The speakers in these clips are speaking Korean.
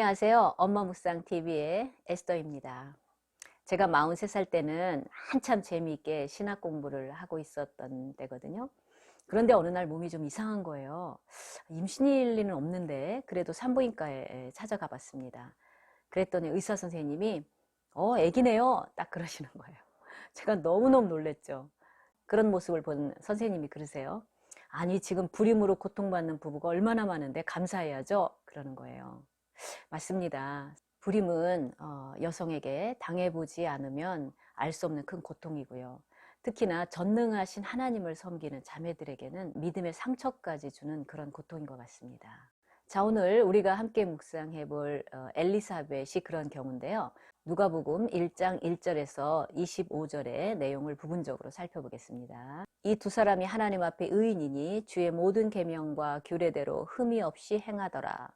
안녕하세요. 엄마 묵상 TV의 에스더입니다. 제가 43살 때는 한참 재미있게 신학 공부를 하고 있었던 때거든요. 그런데 어느 날 몸이 좀 이상한 거예요. 임신일 리는 없는데 그래도 산부인과에 찾아가 봤습니다. 그랬더니 의사 선생님이 어, 애기네요. 딱 그러시는 거예요. 제가 너무너무 놀랬죠. 그런 모습을 본 선생님이 그러세요. 아니, 지금 불임으로 고통받는 부부가 얼마나 많은데 감사해야죠. 그러는 거예요. 맞습니다. 불임은 어, 여성에게 당해보지 않으면 알 수 없는 큰 고통이고요. 특히나 전능하신 하나님을 섬기는 자매들에게는 믿음의 상처까지 주는 그런 고통인 것 같습니다. 자, 오늘 우리가 함께 묵상해 볼 어, 엘리사벳이 그런 경우인데요. 누가복음 1장 1절에서 25절의 내용을 부분적으로 살펴보겠습니다. 이 두 사람이 하나님 앞에 의인이니 주의 모든 계명과 규례대로 흠이 없이 행하더라.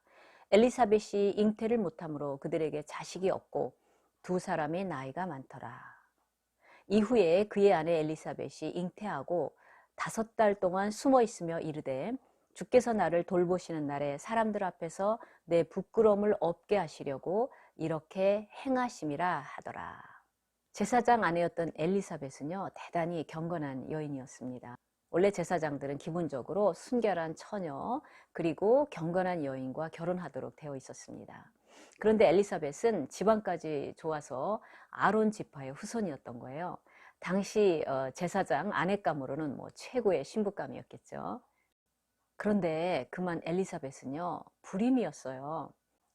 엘리사벳이 잉태를 못함으로 그들에게 자식이 없고 두 사람의 나이가 많더라. 이후에 그의 아내 엘리사벳이 잉태하고 다섯 달 동안 숨어 있으며 이르되 주께서 나를 돌보시는 날에 사람들 앞에서 내 부끄러움을 없게 하시려고 이렇게 행하심이라 하더라. 제사장 아내였던 엘리사벳은요, 대단히 경건한 여인이었습니다. 원래 제사장들은 기본적으로 순결한 처녀 그리고 경건한 여인과 결혼하도록 되어 있었습니다. 그런데 엘리사벳은 집안까지 좋아서 아론 지파의 후손이었던 거예요. 당시 어, 제사장 아내감으로는 뭐 최고의 신부감이었겠죠. 그런데 그만 엘리사벳은요 불임이었어요.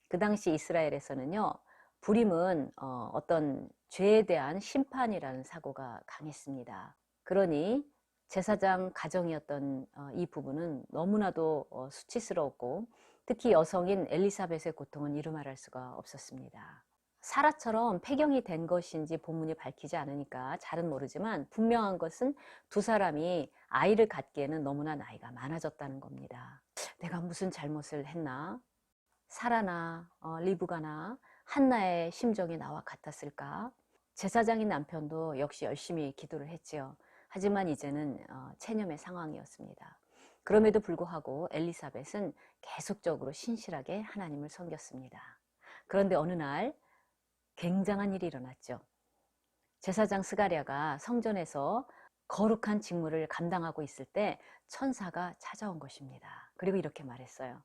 그 당시 이스라엘에서는요 불임은 어, 어떤 죄에 대한 심판이라는 사고가 강했습니다. 그러니 제사장 가정이었던 어, 이 부분은 너무나도 어, 수치스러웠고 특히 여성인 엘리사벳의 고통은 이루 말할 수가 없었습니다. 사라처럼 폐경이 된 것인지 본문이 밝히지 않으니까 잘은 모르지만 분명한 것은 두 사람이 아이를 갖기에는 너무나 나이가 많아졌다는 겁니다. 내가 무슨 잘못을 했나? 사라나 어, 리브가나 한나의 심정이 나와 같았을까? 제사장인 남편도 역시 열심히 기도를 했지요. 하지만 이제는 어, 체념의 상황이었습니다. 그럼에도 불구하고 엘리사벳은 계속적으로 신실하게 하나님을 섬겼습니다. 그런데 어느 날 굉장한 일이 일어났죠. 제사장 스가랴가 성전에서 거룩한 직무를 감당하고 있을 때 천사가 찾아온 것입니다. 그리고 이렇게 말했어요.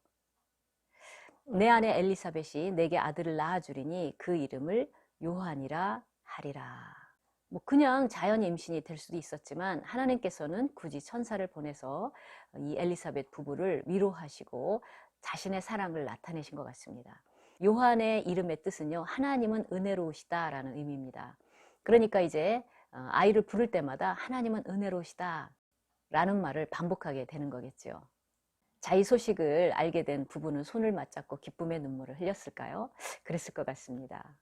내 아내 엘리사벳이 내게 아들을 낳아주리니 그 이름을 요한이라 하리라. 뭐 그냥 자연 임신이 될 수도 있었지만 하나님께서는 굳이 천사를 보내서 이 엘리사벳 부부를 위로하시고 자신의 사랑을 나타내신 것 같습니다. 요한의 이름의 뜻은요, 하나님은 은혜로우시다라는 의미입니다. 그러니까 이제 어, 아이를 부를 때마다 하나님은 은혜로우시다 라는 말을 반복하게 되는 거겠죠. 자, 이 소식을 알게 된 부부는 손을 맞잡고 기쁨의 눈물을 흘렸을까요? 그랬을 것 같습니다.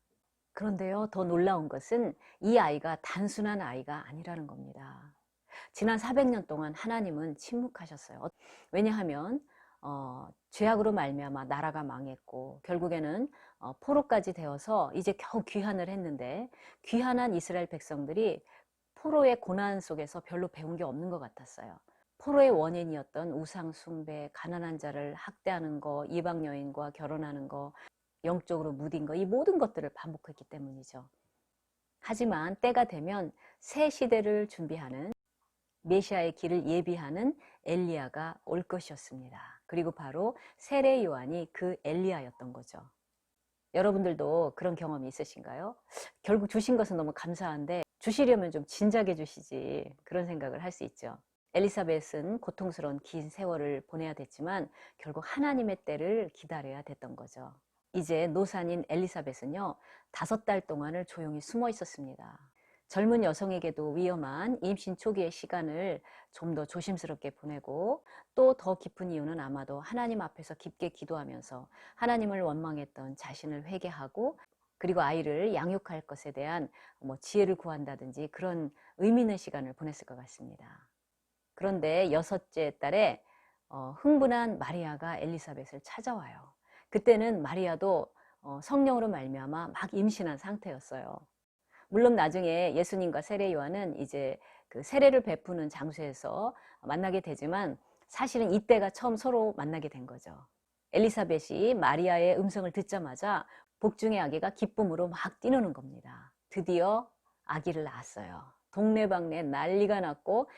그런데요, 더 놀라운 것은 이 아이가 단순한 아이가 아니라는 겁니다. 지난 400년 동안 하나님은 침묵하셨어요. 왜냐하면 어, 죄악으로 말미암아 나라가 망했고 결국에는 어, 포로까지 되어서 이제 겨우 귀환을 했는데 귀환한 이스라엘 백성들이 포로의 고난 속에서 별로 배운 게 없는 것 같았어요. 포로의 원인이었던 우상 숭배, 가난한 자를 학대하는 거, 이방 여인과 결혼하는 거, 영적으로 무딘 거, 이 모든 것들을 반복했기 때문이죠. 하지만 때가 되면 새 시대를 준비하는 메시아의 길을 예비하는 엘리야가 올 것이었습니다. 그리고 바로 세례 요한이 그 엘리야였던 거죠. 여러분들도 그런 경험이 있으신가요? 결국 주신 것은 너무 감사한데 주시려면 좀 진작에 주시지 그런 생각을 할 수 있죠. 엘리사벳은 고통스러운 긴 세월을 보내야 됐지만 결국 하나님의 때를 기다려야 됐던 거죠. 이제 노산인 엘리사벳은요, 다섯 달 동안을 조용히 숨어 있었습니다. 젊은 여성에게도 위험한 임신 초기의 시간을 좀 더 조심스럽게 보내고 또 더 깊은 이유는 아마도 하나님 앞에서 깊게 기도하면서 하나님을 원망했던 자신을 회개하고 그리고 아이를 양육할 것에 대한 뭐 지혜를 구한다든지 그런 의미 있는 시간을 보냈을 것 같습니다. 그런데 여섯째 달에 어, 흥분한 마리아가 엘리사벳을 찾아와요. 그때는 마리아도 어, 성령으로 말미암아 막 임신한 상태였어요. 물론 나중에 예수님과 세례 요한은 이제 그 세례를 베푸는 장소에서 만나게 되지만 사실은 이때가 처음 서로 만나게 된 거죠. 엘리사벳이 마리아의 음성을 듣자마자 복중의 아기가 기쁨으로 막 뛰노는 겁니다. 드디어 아기를 낳았어요. 동네방네 난리가 났고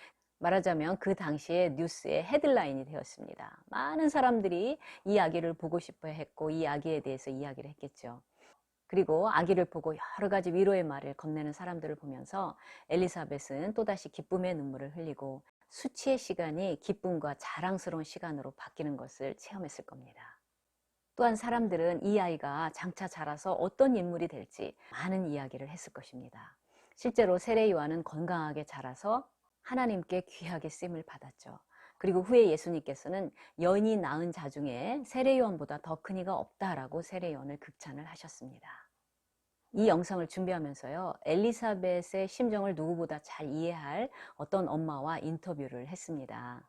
말하자면 그 당시에 뉴스의 헤드라인이 되었습니다. 많은 사람들이 이 아기를 보고 싶어 했고 이 아기에 대해서 이야기를 했겠죠. 그리고 아기를 보고 여러 가지 위로의 말을 건네는 사람들을 보면서 엘리사벳은 또다시 기쁨의 눈물을 흘리고 수치의 시간이 기쁨과 자랑스러운 시간으로 바뀌는 것을 체험했을 겁니다. 또한 사람들은 이 아이가 장차 자라서 어떤 인물이 될지 많은 이야기를 했을 것입니다. 실제로 세례 요한은 건강하게 자라서 하나님께 귀하게 쓰임을 받았죠. 그리고 후에 예수님께서는 여인이 낳은 자 중에 세례 요한보다 더 큰 이가 없다라고 세례 요한을 극찬을 하셨습니다. 이 영상을 준비하면서요, 엘리사벳의 심정을 누구보다 잘 이해할 어떤 엄마와 인터뷰를 했습니다.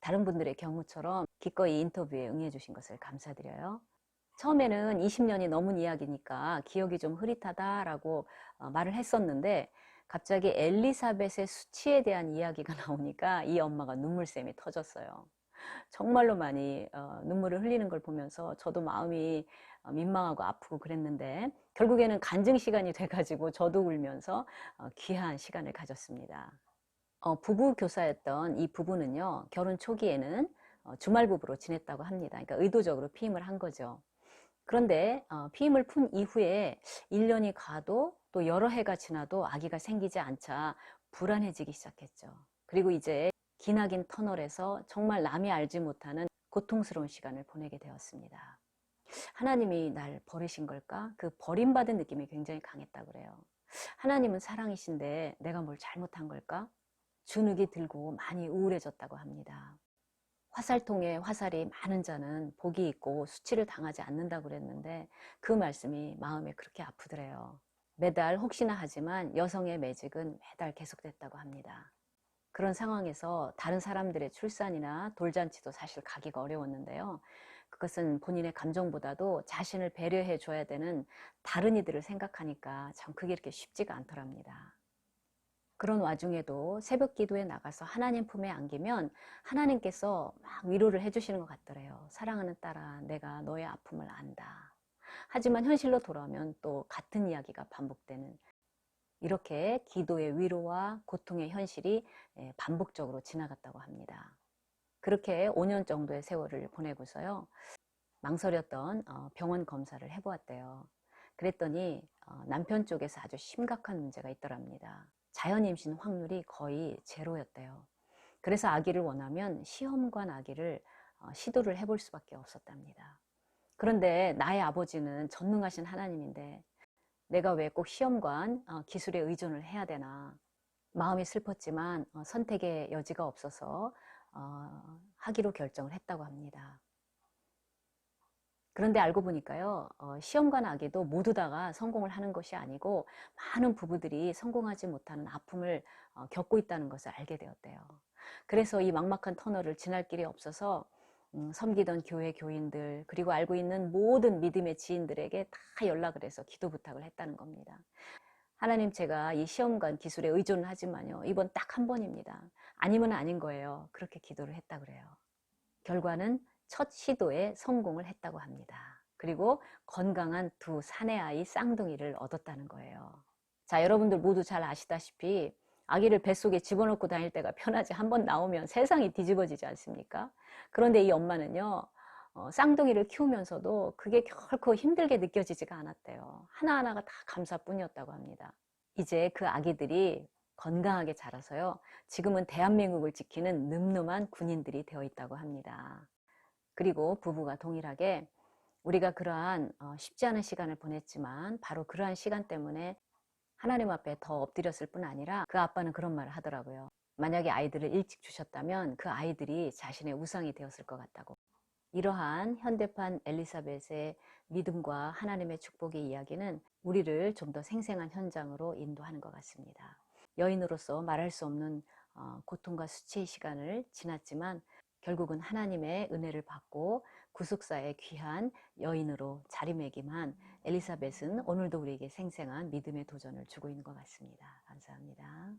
다른 분들의 경우처럼 기꺼이 인터뷰에 응해 주신 것을 감사드려요. 처음에는 20년이 넘은 이야기니까 기억이 좀 흐릿하다라고 어, 말을 했었는데 갑자기 엘리사벳의 수치에 대한 이야기가 나오니까 이 엄마가 눈물샘이 터졌어요. 정말로 많이 어, 눈물을 흘리는 걸 보면서 저도 마음이 어, 민망하고 아프고 그랬는데 결국에는 간증 시간이 돼가지고 저도 울면서 어, 귀한 시간을 가졌습니다. 어, 부부 교사였던 이 부부는요 결혼 초기에는 어, 주말 부부로 지냈다고 합니다. 그러니까 의도적으로 피임을 한 거죠. 그런데 어, 피임을 푼 이후에 1년이 가도 또 여러 해가 지나도 아기가 생기지 않자 불안해지기 시작했죠. 그리고 이제 기나긴 터널에서 정말 남이 알지 못하는 고통스러운 시간을 보내게 되었습니다. 하나님이 날 버리신 걸까? 그 버림받은 느낌이 굉장히 강했다 그래요. 하나님은 사랑이신데 내가 뭘 잘못한 걸까? 주눅이 들고 많이 우울해졌다고 합니다. 화살통에 화살이 많은 자는 복이 있고 수치를 당하지 않는다고 그랬는데 그 말씀이 마음에 그렇게 아프더래요. 매달 혹시나 하지만 여성의 매직은 매달 계속됐다고 합니다. 그런 상황에서 다른 사람들의 출산이나 돌잔치도 사실 가기가 어려웠는데요. 그것은 본인의 감정보다도 자신을 배려해 줘야 되는 다른 이들을 생각하니까 참 그게 이렇게 쉽지가 않더랍니다. 그런 와중에도 새벽 기도에 나가서 하나님 품에 안기면 하나님께서 막 위로를 해주시는 것 같더래요. 사랑하는 딸아, 내가 너의 아픔을 안다. 하지만 현실로 돌아오면 또 같은 이야기가 반복되는 이렇게 기도의 위로와 고통의 현실이 예, 반복적으로 지나갔다고 합니다. 그렇게 5년 정도의 세월을 보내고서요. 망설였던 어, 병원 검사를 해보았대요. 그랬더니 어, 남편 쪽에서 아주 심각한 문제가 있더랍니다. 자연 임신 확률이 거의 제로였대요. 그래서 아기를 원하면 시험관 아기를 어, 시도를 해볼 수밖에 없었답니다. 그런데 나의 아버지는 전능하신 하나님인데 내가 왜 꼭 시험관 어, 기술에 의존을 해야 되나 마음이 슬펐지만 어, 선택의 여지가 없어서 하기로 결정을 했다고 합니다. 그런데 알고 보니까요, 어, 시험관 아기도 모두 다가 성공을 하는 것이 아니고 많은 부부들이 성공하지 못하는 아픔을 어, 겪고 있다는 것을 알게 되었대요. 그래서 이 막막한 터널을 지날 길이 없어서 음, 섬기던 교회 교인들 그리고 알고 있는 모든 믿음의 지인들에게 다 연락을 해서 기도 부탁을 했다는 겁니다. 하나님 제가 이 시험관 기술에 의존을 하지만요 이번 딱 한 번입니다. 아니면 아닌 거예요. 그렇게 기도를 했다 그래요. 결과는 첫 시도에 성공을 했다고 합니다. 그리고 건강한 두 사내 아이 쌍둥이를 얻었다는 거예요. 자, 여러분들 모두 잘 아시다시피 아기를 뱃속에 집어넣고 다닐 때가 편하지 한 번 나오면 세상이 뒤집어지지 않습니까? 그런데 이 엄마는요, 어, 쌍둥이를 키우면서도 그게 결코 힘들게 느껴지지가 않았대요. 하나하나가 다 감사뿐이었다고 합니다. 이제 그 아기들이 건강하게 자라서요, 지금은 대한민국을 지키는 늠름한 군인들이 되어 있다고 합니다. 그리고 부부가 동일하게 우리가 그러한 어, 쉽지 않은 시간을 보냈지만 바로 그러한 시간 때문에 하나님 앞에 더 엎드렸을 뿐 아니라 그 아빠는 그런 말을 하더라고요. 만약에 아이들을 일찍 주셨다면 그 아이들이 자신의 우상이 되었을 것 같다고. 이러한 현대판 엘리사벳의 믿음과 하나님의 축복의 이야기는 우리를 좀 더 생생한 현장으로 인도하는 것 같습니다. 여인으로서 말할 수 없는 어, 고통과 수치의 시간을 지났지만 결국은 하나님의 은혜를 받고 구속사의 귀한 여인으로 자리매김한 엘리사벳은 오늘도 우리에게 생생한 믿음의 도전을 주고 있는 것 같습니다. 감사합니다.